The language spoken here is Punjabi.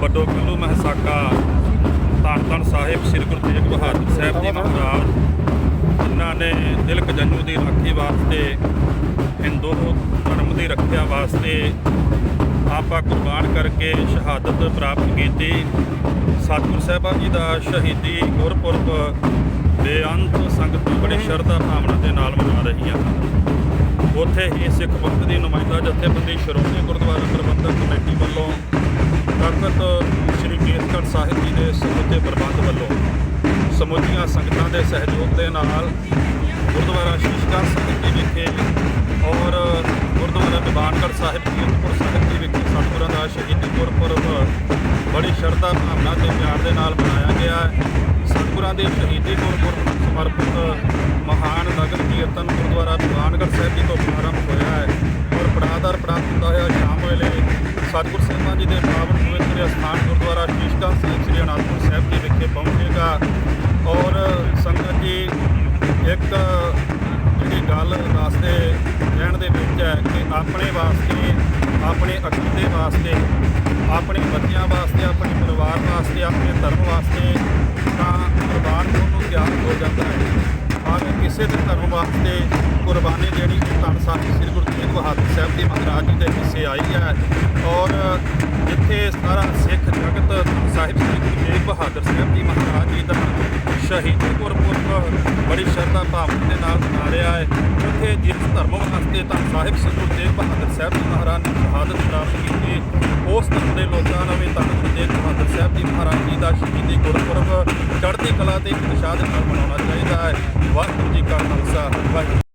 ਵੱਡੋ ਕੱਲੂ ਮਹਸਾਕਾ ਧੰਨ ਧੰਨ ਸਾਹਿਬ ਸ੍ਰੀ ਗੁਰੂ ਤੇਗ ਬਹਾਦਰ ਸਾਹਿਬ ਜੀ ਮਹਾਰਾਜ, ਜਿਨ੍ਹਾਂ ਨੇ ਦਿਲ ਜੰਨੂ ਦੀ ਰਾਖੀ ਵਾਸਤੇ ਹਿੰਦੂ ਧਰਮ ਦੀ ਰੱਖਿਆ ਵਾਸਤੇ ਆਪਾ ਕੁਰਬਾਨ ਕਰਕੇ ਸ਼ਹਾਦਤ ਪ੍ਰਾਪਤ ਕੀਤੀ। ਸਤਿਗੁਰ ਸਾਹਿਬਾਨ ਜੀ ਦਾ ਸ਼ਹੀਦੀ ਗੁਰਪੁਰਬ ਬੇਅੰਤ ਸੰਗਤ ਬੜੀ ਸ਼ਰਧਾ ਭਾਵਨਾ ਦੇ ਨਾਲ ਮਨਾ ਰਹੀ ਹਨ। ਉੱਥੇ ਹੀ ਸਿੱਖ ਪੰਥ ਦੀ ਨੁਮਾਇੰਦਾ ਜਥੇਬੰਦੀ ਸ਼੍ਰੋਮਣੀ ਗੁਰਦੁਆਰਾ ਪ੍ਰਬੰਧਕ ਕਮੇਟੀ ਵੱਲੋਂ ਤਖਤ ਸ੍ਰੀ ਕੇਸਗੜ੍ਹ ਸਾਹਿਬ ਜੀ ਦੇ ਸਮੁੱਚੇ ਪ੍ਰਬੰਧ ਵੱਲੋਂ ਸਮੁੱਚੀਆਂ ਸੰਗਤਾਂ ਦੇ ਸਹਿਯੋਗ ਦੇ ਨਾਲ ਗੁਰਦੁਆਰਾ ਸ਼ੀਸ਼ਗੰਜ ਸਾਹਿਬ ਜੀ ਵਿਖੇ ਔਰ ਗੁਰਦੁਆਰਾ ਦੀਵਾਨਗੜ੍ਹ ਸਾਹਿਬ ਜੀ ਅਨੰਦਪੁਰ ਸਾਹਿਬ ਜੀ ਵਿਖੇ ਸਤਿਗੁਰਾਂ ਦਾ ਸ਼ਹੀਦੀ ਗੁਰਪੁਰਬ ਬੜੀ ਸ਼ਰਧਾ ਭਾਵਨਾ ਤੇ ਪਿਆਰ ਦੇ ਨਾਲ ਮਨਾਇਆ ਗਿਆ ਹੈ। ਸਤਿਗੁਰਾਂ ਦੇ ਸ਼ਹੀਦੀ ਗੁਰਪੁਰਬ ਨੂੰ ਸਮਰਪਿਤ ਮਹਾਨ ਨਗਰ ਕੀਰਤਨ ਗੁਰਦੁਆਰਾ ਦੀਵਾਨਗੜ੍ਹ ਸਾਹਿਬ ਜੀ ਤੋਂ ਪ੍ਰਾਰੰਭ ਸਤਿਗੁਰ ਸਿੰਘਾਂ ਜੀ ਦੇ ਪਾਵਨ ਪਵਿੱਤਰ ਅਸਥਾਨ ਗੁਰਦੁਆਰਾ ਸ਼ੀਸ਼ਗੰਜ ਸਾਹਿਬ ਸ੍ਰੀ ਅਨੰਦਪੁਰ ਸਾਹਿਬ ਜੀ ਵਿਖੇ ਪਹੁੰਚੇਗਾ। ਔਰ ਸੰਗਤ ਜੀ, ਇੱਕ ਜਿਹੜੀ ਗੱਲ ਵਾਸਤੇ ਕਹਿਣ ਦੇ ਵਿੱਚ ਹੈ ਕਿ ਆਪਣੇ ਵਾਸਤੇ, ਆਪਣੇ ਅਕੀਦੇ ਵਾਸਤੇ, ਆਪਣੇ ਬੱਚਿਆਂ ਵਾਸਤੇ, ਆਪਣੇ ਪਰਿਵਾਰ ਵਾਸਤੇ, ਆਪਣੇ ਧਰਮ ਵਾਸਤੇ ਤਾਂ ਕੁਰਬਾਨ ਹੋਣ ਨੂੰ ਤਿਆਰ ਹੋ ਜਾਂਦਾ ਹੈ। ਭਾਵੇਂ ਕਿਸੇ ਦੇ ਧਰਮ ਵਾਸਤੇ ਕੁਰਬਾਨੀ ਦੇਣੀ ਧੰਨ ਸਾਹਿਬ ਸ੍ਰੀ ਗੁਰੂ ਤੇਗ ਬਹਾਦਰ ਸਾਹਿਬ ਜੀ ਮਹਾਰਾਜ ਜੀ ਦੇ ਹਿੱਸੇ ਆਈ ਹੈ ਔਰ ਜਿੱਥੇ ਸਾਰਾ ਸਿੱਖ ਜਗਤ ਸਾਹਿਬ ਸ੍ਰੀ ਗੁਰੂ ਤੇਗ ਬਹਾਦਰ ਸਾਹਿਬ ਜੀ ਮਹਾਰਾਜ ਜੀ ਦਾ ਸ਼ਹੀਦੀ ਗੁਰਪੁਰਬ ਬੜੀ ਸ਼ਰਧਾ ਭਾਵਨਾ ਦੇ ਨਾਲ ਮਨਾ ਰਿਹਾ ਹੈ। ਉੱਥੇ ਜਿਸ ਧਰਮ ਵਾਸਤੇ ਤਾਂ ਸਾਹਿਬ ਸ੍ਰੀ ਗੁਰੂ ਤੇਗ ਬਹਾਦਰ ਸਾਹਿਬ ਜੀ ਮਹਾਰਾਜ ਨੇ ਸ਼ਹਾਦਤ ਪ੍ਰਾਪਤ ਕੀਤੀ, ਉਸ ਧਰਮ ਦੇ ਲੋਕਾਂ ਨੂੰ ਵੀ ਧੰਨ ਗੁਰੂ ਤੇਗ ਬਹਾਦਰ ਸਾਹਿਬ ਜੀ ਮਹਾਰਾਜ ਜੀ ਦਾ ਸ਼ਹੀਦੀ ਗੁਰਪੁਰਬ ਚੜ੍ਹਦੀ ਕਲਾ ਤੇ ਉਤਸ਼ਾਹ ਦੇ ਨਾਲ ਮਨਾਉਣਾ ਚਾਹੀਦਾ ਹੈ। ਵਾਹਿਗੁਰੂ ਜੀ ਕਾ ਖਾਲਸਾ, ਵਾਹਿਗੁਰੂ